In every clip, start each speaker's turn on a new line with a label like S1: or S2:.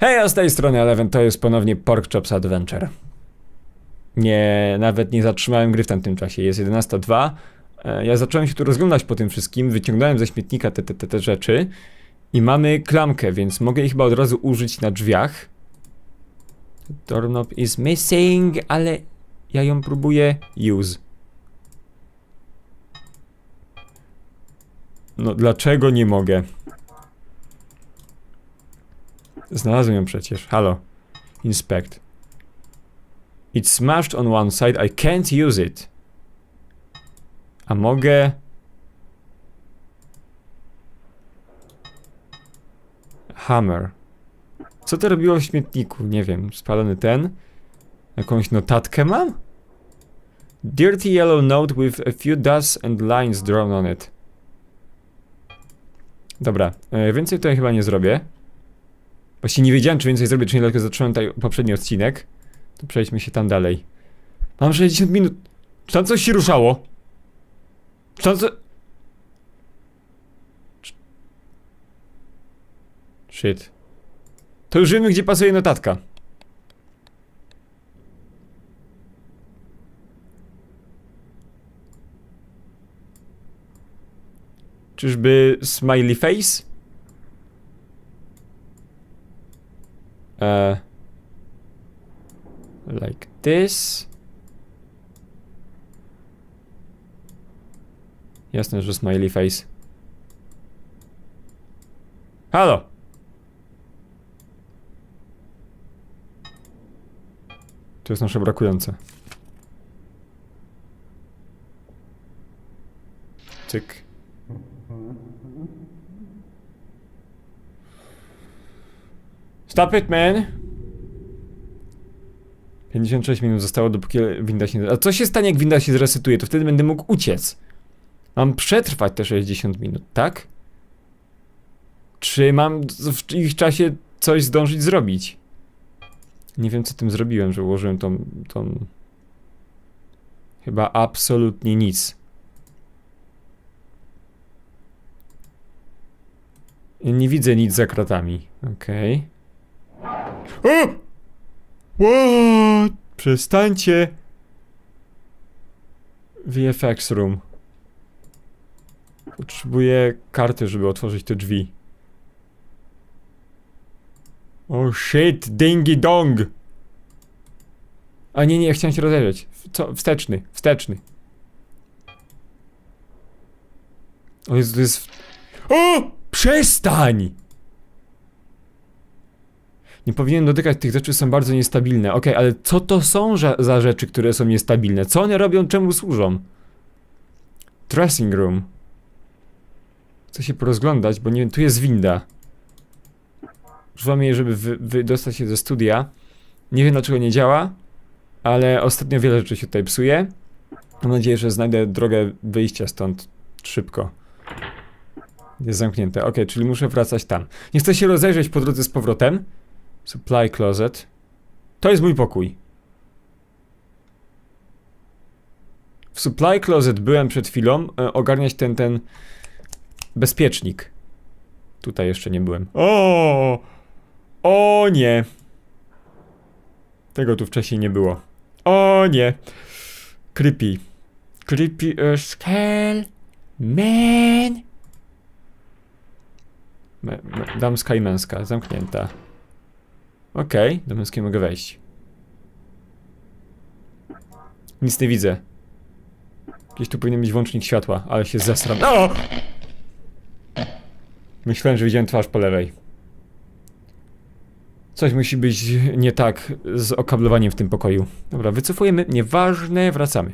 S1: Hej, a z tej strony Eleven to jest ponownie Pork Chops Adventure. Nie, nawet nie zatrzymałem gry w tamtym czasie, jest 11.02. E, Ja zacząłem się tu rozglądać po tym wszystkim, wyciągnąłem ze śmietnika te, te, te, te rzeczy i mamy klamkę, więc mogę jej chyba od razu użyć na drzwiach. Doorknob is missing, ale ja ją próbuję use. No dlaczego nie mogę? Znalazłem ją przecież. Halo. Inspect. It's smashed on one side. I can't use it. A mogę... Hammer. Co to robiło w śmietniku? Nie wiem. Spalony ten? Jakąś notatkę mam? Dirty yellow note with a few dots and lines drawn on it. Dobra, e, więcej tutaj chyba nie zrobię. Właściwie nie wiedziałem, czy więcej zrobię, czy nie, dlatego zacząłem tutaj poprzedni odcinek. To przejdźmy się tam dalej. Mam 60 minut. Czy tam coś się ruszało? Czy tam co... Shit. To już wiemy, gdzie pasuje notatka. Czyżby smiley face? Uh, like this. Jasne, że smiley face. Halo! To jest nasze brakujące. Cyk. Stop it, man! 56 minut zostało, dopóki winda się... A co się stanie, jak winda się zresetuje? To wtedy będę mógł uciec. Mam przetrwać te 60 minut, tak? Czy mam w ich czasie coś zdążyć zrobić? Nie wiem, co tym zrobiłem, że ułożyłem tą... tą... Chyba absolutnie nic. Nie widzę nic za kratami. Okej. O! What? Przestańcie. VFX room. Potrzebuję karty, żeby otworzyć te drzwi. Oh shit, dingy dong. A nie, nie, chciałem się rozejrzeć. Co? Wsteczny, wsteczny. O Jezu, to jest... O! Przestań! Nie powinienem dotykać tych rzeczy, są bardzo niestabilne. Okej, ale co to są za, za rzeczy, które są niestabilne? Co one robią, czemu służą? Dressing room. Chcę się porozglądać, bo nie wiem, tu jest winda. Używam jej, żeby wy, wydostać się ze studia. Nie wiem, dlaczego nie działa, ale ostatnio wiele rzeczy się tutaj psuje. Mam nadzieję, że znajdę drogę wyjścia stąd szybko. Jest zamknięte. Ok, czyli muszę wracać tam. Nie chcę się rozejrzeć po drodze z powrotem. Supply closet. To jest mój pokój. W supply closet byłem przed chwilą e, ogarniać ten, ten bezpiecznik. Tutaj jeszcze nie byłem. O! O nie! Tego tu wcześniej nie było. O nie! Creepy. Creepy as hell. Man! Damska i męska, zamknięta. Okej, do męskiej mogę wejść. Nic nie widzę. Gdzieś tu powinien być włącznik światła, ale się zesram. O! Myślałem, że widziałem twarz po lewej. Coś musi być nie tak z okablowaniem w tym pokoju. Dobra, wycofujemy. Nieważne, wracamy.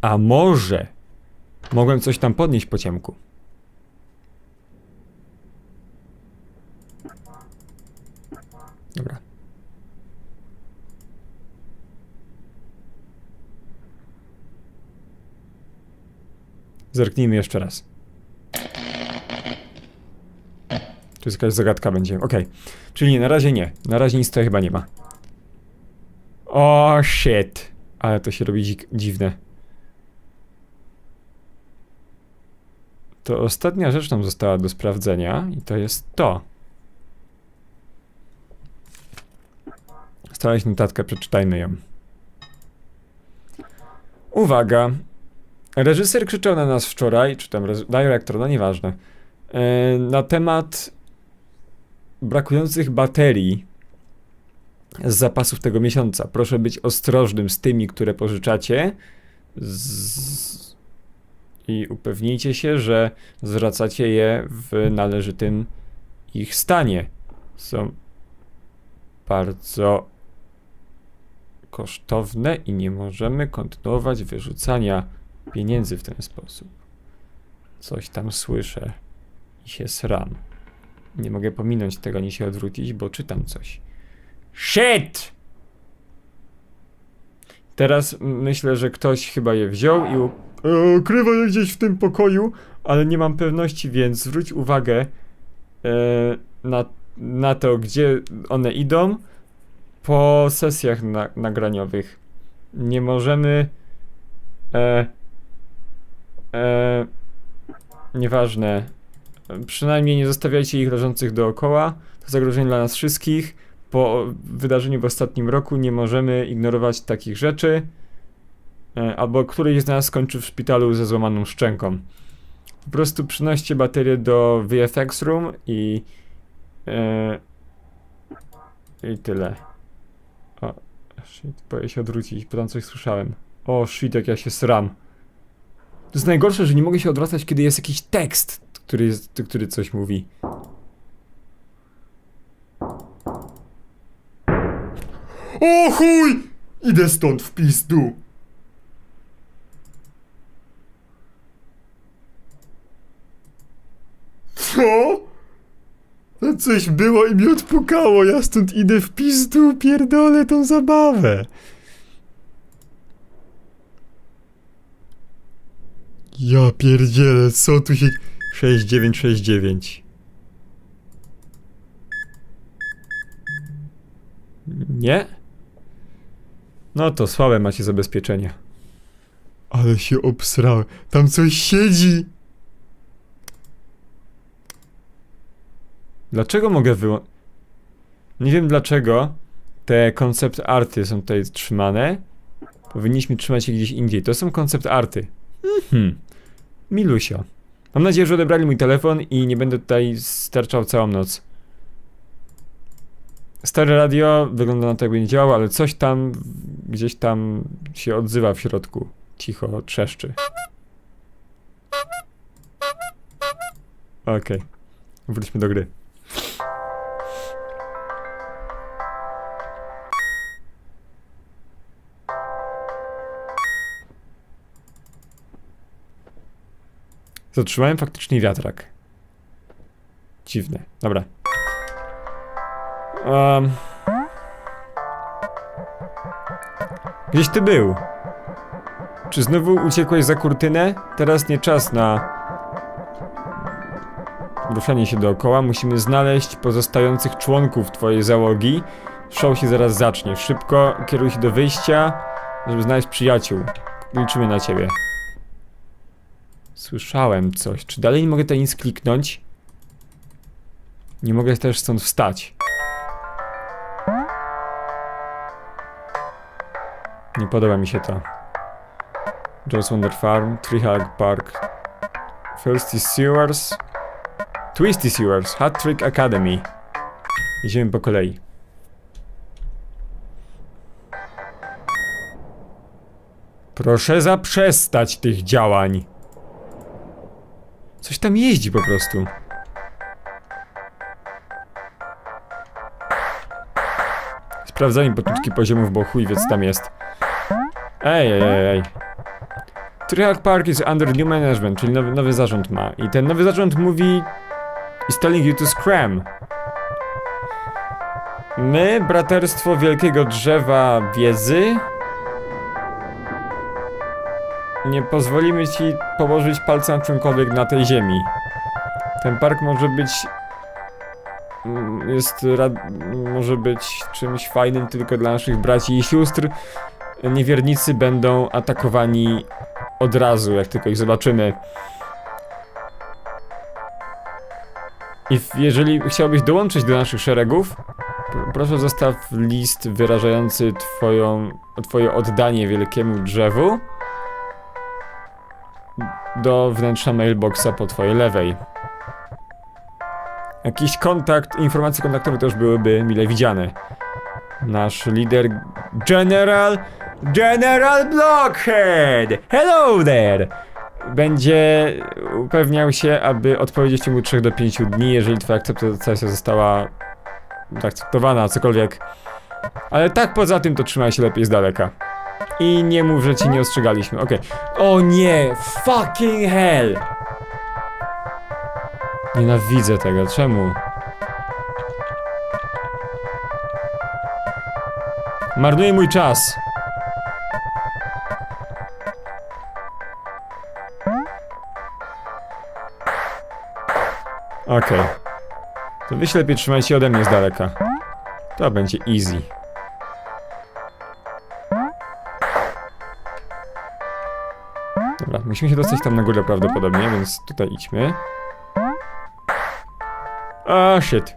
S1: A może mogłem coś tam podnieść po ciemku? Dobra. Zerknijmy jeszcze raz. Tu jest jakaś zagadka będzie. Okej. Czyli na razie nie. Na razie nic tutaj chyba nie ma. O shit. Ale to się robi dziwne. To ostatnia rzecz nam została do sprawdzenia i to jest to. Stałeś notatkę, przeczytajmy ją. Uwaga! Reżyser krzyczał na nas wczoraj, czy tam dyrektor, no nieważne, e, na temat brakujących baterii z zapasów tego miesiąca. Proszę być ostrożnym z tymi, które pożyczacie z... i upewnijcie się, że zwracacie je w należytym ich stanie. Są bardzo kosztowne i nie możemy kontynuować wyrzucania pieniędzy w ten sposób. Coś tam słyszę i się sram. Nie mogę pominąć tego, ani się odwrócić, bo czytam coś. Shit! Teraz myślę, że ktoś chyba je wziął i e, ukrywa je gdzieś w tym pokoju, ale nie mam pewności, więc zwróć uwagę e, na, na to, gdzie one idą po sesjach na, nagraniowych. Nie możemy. E, e, nieważne. Przynajmniej nie zostawiajcie ich leżących dookoła. To zagrożenie dla nas wszystkich. Po wydarzeniu w ostatnim roku nie możemy ignorować takich rzeczy. E, albo któryś z nas skończy w szpitalu ze złamaną szczęką. Po prostu przynoście baterię do VFX Room i. E, I tyle. Shit, boję się odwrócić, bo tam coś słyszałem. O, shit, jak ja się sram. To jest najgorsze, że nie mogę się odwracać, kiedy jest jakiś tekst, który, jest, który coś mówi. O chuj! Idę stąd w pizdu. Co? No coś było i mi odpukało, ja stąd idę w pizdu, pierdolę tą zabawę. Ja pierdzielę, co tu się... 6969 Nie? No to słabe macie zabezpieczenia. Ale się obsrałem. Tam coś siedzi! Dlaczego mogę wyłączyć? Nie wiem dlaczego te koncept arty są tutaj trzymane. Powinniśmy trzymać je gdzieś indziej. To są koncept arty. Mhm. Milusio. Mam nadzieję, że odebrali mój telefon i nie będę tutaj sterczał całą noc. Stare radio wygląda na to, jakby nie działało, ale coś tam gdzieś tam się odzywa w środku. Cicho trzeszczy. Okej. Wróćmy do gry. Zatrzymałem faktycznie wiatrak. Dziwne. Dobra. Um. Gdzieś ty był? Czy znowu uciekłeś za kurtynę? Teraz nie czas na ruszanie się dookoła. Musimy znaleźć pozostających członków twojej załogi. Show się zaraz zacznie. Szybko kieruj się do wyjścia, żeby znaleźć przyjaciół. Liczymy na ciebie. Słyszałem coś. Czy dalej nie mogę tutaj nic kliknąć? Nie mogę też stąd wstać. Nie podoba mi się to. Joe's Wonder Farm, Treehug Park, Thirsty Sewers, Twisty Sewers, Hat Trick Academy. Idziemy po kolei. Proszę zaprzestać tych działań. Coś tam jeździ po prostu. Sprawdzanie potyczki poziomów, bo chuj wie co tam jest. Ej, ej, ej, ej. Park is under new management, czyli nowy, nowy zarząd ma. I ten nowy zarząd mówi... is telling you to scram. My, Braterstwo Wielkiego Drzewa Wiedzy... Nie pozwolimy ci położyć palca na czymkolwiek na tej ziemi. Ten park może być... mm, Jest... Może być czymś fajnym tylko dla naszych braci i sióstr. Niewiernicy będą atakowani od razu, jak tylko ich zobaczymy. I jeżeli chciałbyś dołączyć do naszych szeregów, Pr- Proszę zostaw list wyrażający twoją, twoje oddanie wielkiemu drzewu do wnętrza mailboxa po twojej lewej. Jakiś kontakt, informacje kontaktowe też byłyby mile widziane. Nasz lider General General Blockhead! Hello there! Będzie upewniał się, aby odpowiedzieć w ciągu 3 do 5 dni, jeżeli twoja akceptacja została zaakceptowana, cokolwiek. Ale tak poza tym to trzymaj się lepiej z daleka. I nie mów, że ci nie ostrzegaliśmy, okej. O nie! Fucking hell! Nienawidzę tego, czemu? Marnuje mój czas. Okej. To wy się lepiej trzymajcie ode mnie z daleka. To będzie easy. Dobra, musimy się dostać tam na górę prawdopodobnie, więc tutaj idźmy. A shit.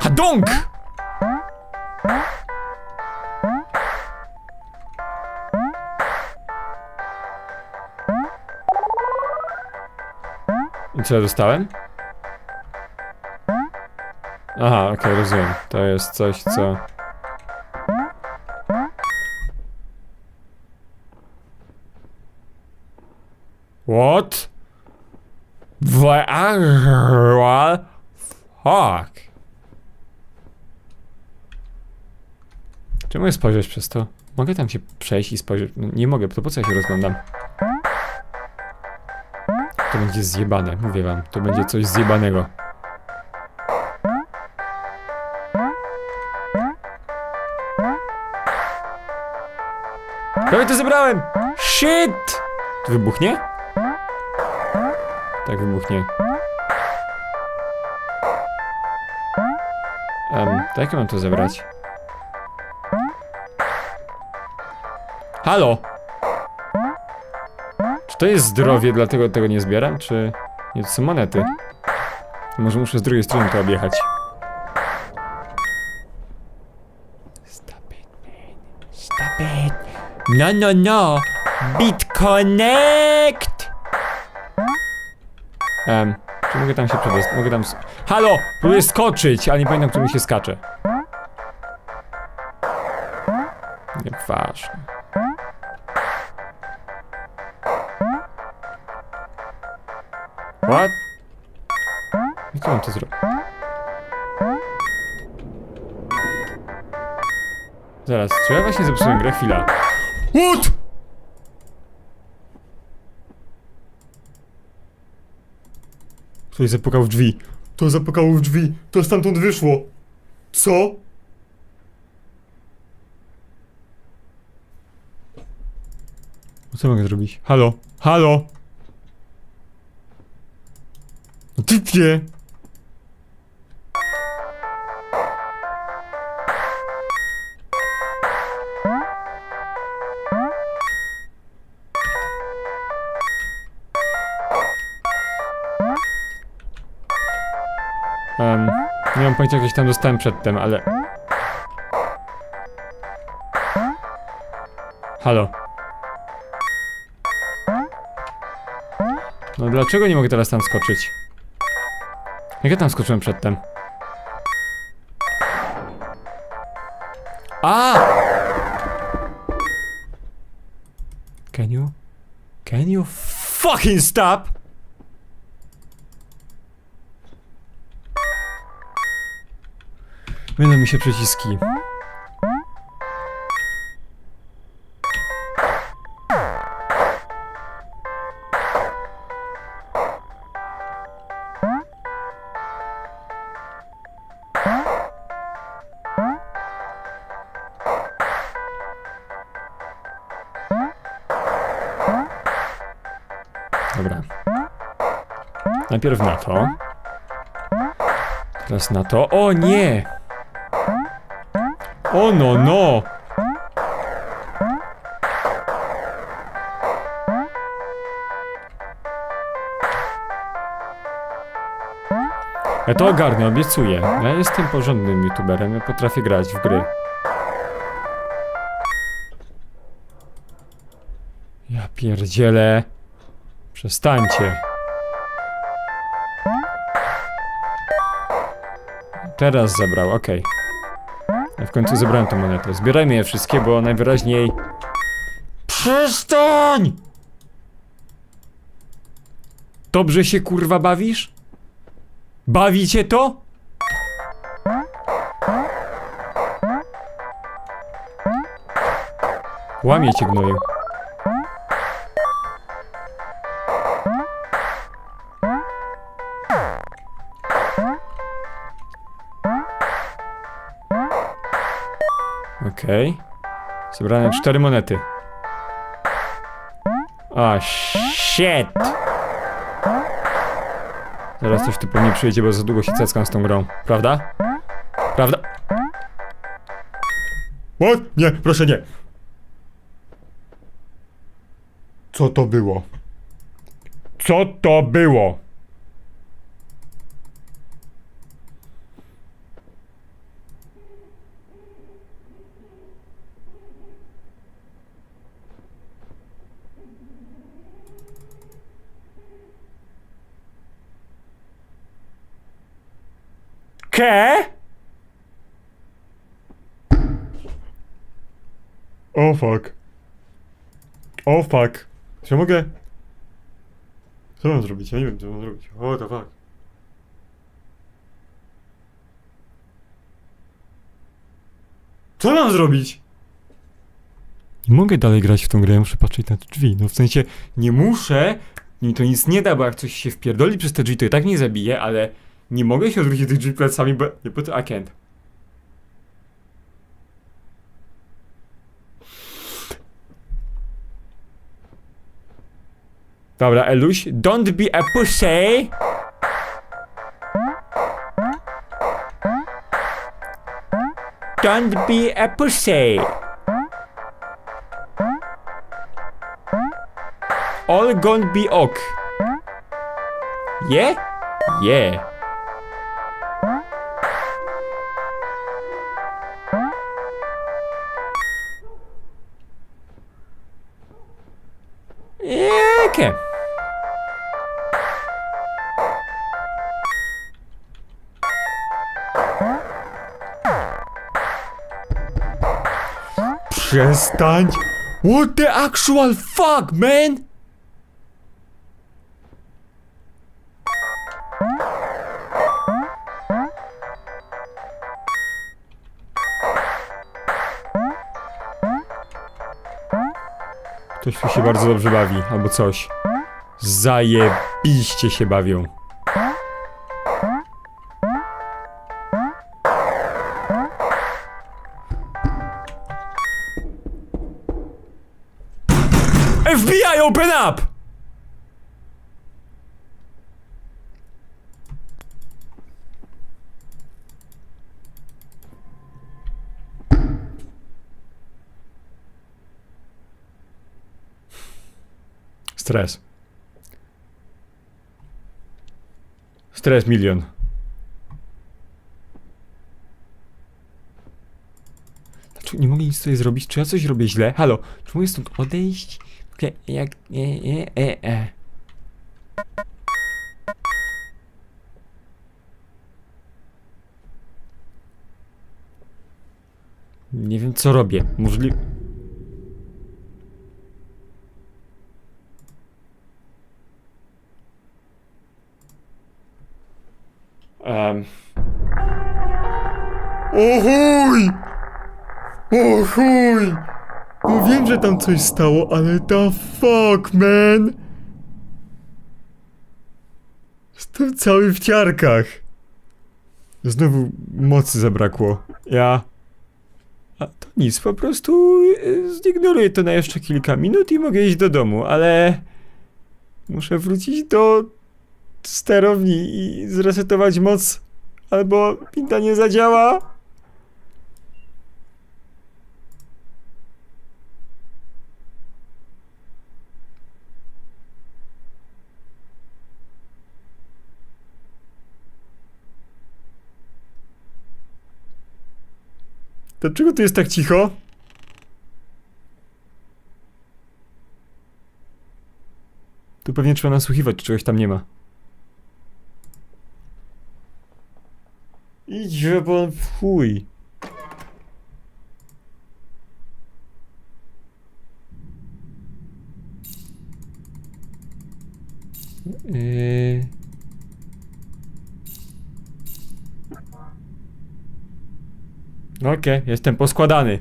S1: Hadonk! I co ja dostałem? Aha, okej, rozumiem. To jest coś, co... Czy mogę spojrzeć przez to? Mogę tam się przejść i spojrzeć? Nie mogę, to po co ja się rozglądam? To będzie zjebane, mówię wam. To będzie coś zjebanego. Prawie to zebrałem! Shit! To wybuchnie? Tak wybuchnie. Um, to jak ja mam to zebrać? Halo! Czy to jest zdrowie, dlatego tego nie zbieram, czy... Nie, to są monety. Może muszę z drugiej strony to objechać. Stop it, man. Stop it. No, no, no. BitConnect! Um, czy mogę tam się przedostać? Mogę tam... Halo! Próbuję skoczyć, ale nie pamiętam, którym się skacze. Nieważne. Czy ja właśnie zepsułem grę? Chwila. What? Ktoś zapukał w drzwi. To zapukało w drzwi. To stamtąd wyszło. Co? Co mogę zrobić? Halo? Halo? No Typie! Gdzieś tam dostałem przedtem, ale... Halo? No dlaczego nie mogę teraz tam skoczyć? Jak ja tam skoczyłem przedtem? A! Can you? Can you fucking stop? Mylą mi się przyciski. Dobra. Najpierw na to. Teraz na to. O nie! O no no! Ja to ogarnę, obiecuję. Ja jestem porządnym youtuberem, ja potrafię grać w gry. Ja pierdzielę. Przestańcie. Teraz zabrał, okej. W końcu zebrałem tę monetę. Zbierajmy je wszystkie, bo najwyraźniej... Przestań! Dobrze się kurwa bawisz? Bawi cię to? Łamie cię gnoju. Okej. Zebrane cztery monety. A, shit! Zaraz coś tu po mnie przyjdzie, bo za długo się ceckam z tą grą. Prawda? Prawda? O, nie, proszę nie. Co to było? Co to było? Ke? O fuck. O fuck. Czy ja mogę? Co mam zrobić? Ja nie wiem, co mam zrobić. O, to fuck. Co mam zrobić? Nie mogę dalej grać w tą grę, muszę patrzeć na te drzwi. No w sensie, nie muszę, mi to nic nie da, bo jak coś się wpierdoli przez te drzwi, to i tak nie zabije, ale nie mogę się odwrócić tych drzwi plecami, bo... Nie, bo to I can't. Dobra, Eluś, don't be a pussy! Don't be a pussy! All gonna be ok. Yeah. Yeah, Przestań! What the actual fuck, man? Ktoś tu się bardzo dobrze bawi, albo coś. Zajebiście się bawią. Stres. Stres milion. Dlaczego nie mogę nic tutaj zrobić? Czy ja coś robię źle? Halo, czy mogę stąd odejść? Jak... E, e, e, e. Nie wiem co robię. Możliwe... Um. O chuj! O chuj! No wiem, że tam coś stało, ale the fuck, man! Jestem cały w ciarkach. Znowu mocy zabrakło. Ja... A to nic, po prostu y, zignoruję to na jeszcze kilka minut i mogę iść do domu, ale... Muszę wrócić do sterowni i zresetować moc, albo pinta nie zadziała. Dlaczego tu jest tak cicho? Tu pewnie trzeba nasłuchiwać, czy czegoś tam nie ma. Idź, bo w chuj. Yy... Okej, jestem poskładany.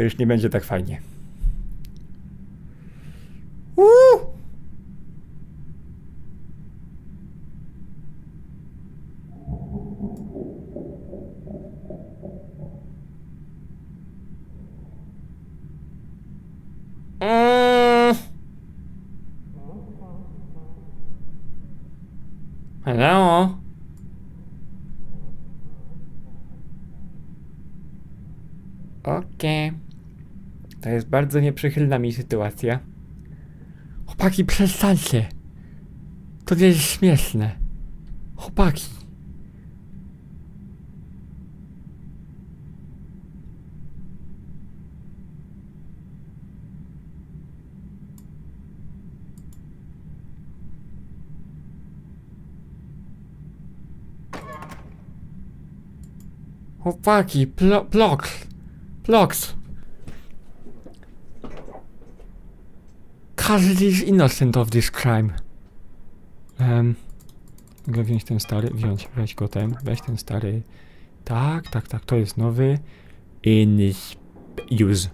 S1: To już nie będzie tak fajnie. Uuu! Mm. Hello? Okej. To jest bardzo nieprzychylna mi sytuacja. Chłopaki, przestańcie. To jest śmieszne. Chłopaki. Chłopaki, plo, ploks. Ploks. Każdy is innocent of this crime. Um, mogę wziąć ten stary, wziąć, weź go ten, weź ten stary. Tak, tak, tak, to jest nowy. In use.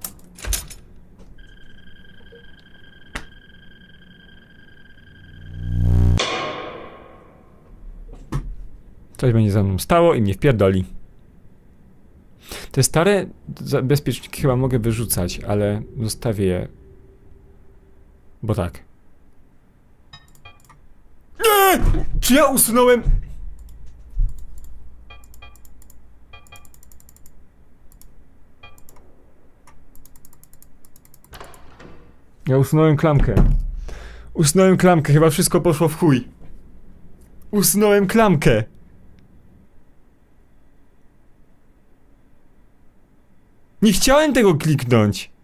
S1: Coś będzie za mną stało i mnie wpierdoli. Te stare bezpieczniki chyba mogę wyrzucać, ale zostawię je. Bo tak. Nie! Czy ja usunąłem? Ja usunąłem klamkę. Usunąłem klamkę, chyba wszystko poszło w chuj. Usunąłem klamkę. Nie chciałem tego kliknąć.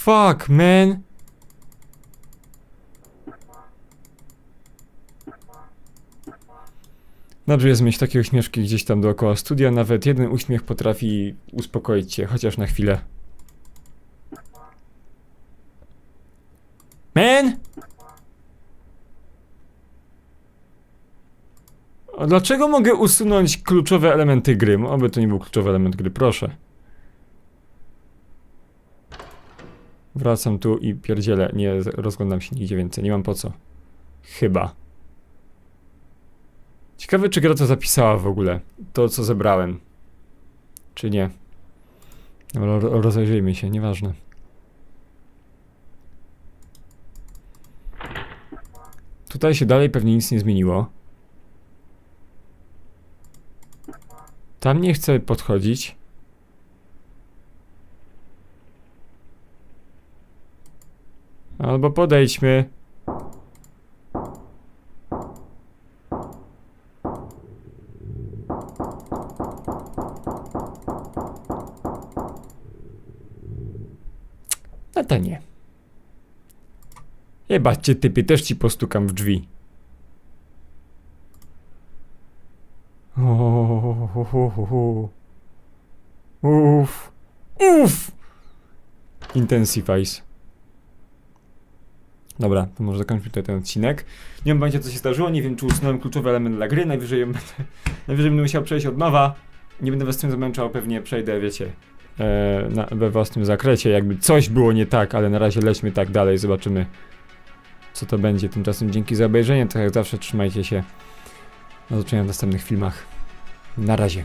S1: Fuck, man. Dobrze jest mieć takie uśmieszki gdzieś tam dookoła studia. Nawet jeden uśmiech potrafi uspokoić cię, chociaż na chwilę. Man! A dlaczego mogę usunąć kluczowe elementy gry? Oby to nie był kluczowy element gry, proszę. Wracam tu i pierdzielę. Nie rozglądam się nigdzie więcej. Nie mam po co. Chyba. Ciekawe, czy gra to zapisała w ogóle. To, co zebrałem. Czy nie. Dobra, ro- rozejrzyjmy się, nieważne. Tutaj się dalej pewnie nic nie zmieniło. Tam nie chcę podchodzić. Albo podejdźmy. No to nie. Jebać cię typie, też ci postukam w drzwi. Uff. Uff. Intensifies. Dobra, to może zakończmy tutaj ten odcinek. Nie wiem pojęcia co się zdarzyło, nie wiem czy usunąłem kluczowy element dla gry, najwyżej, będę, najwyżej będę musiał przejść od nowa. Nie będę was tym zamęczał, pewnie przejdę, wiecie, e, na, we własnym zakresie, jakby coś było nie tak, ale na razie lećmy tak dalej, zobaczymy co to będzie. Tymczasem dzięki za obejrzenie, tak jak zawsze trzymajcie się. Do zobaczenia w następnych filmach. Na razie.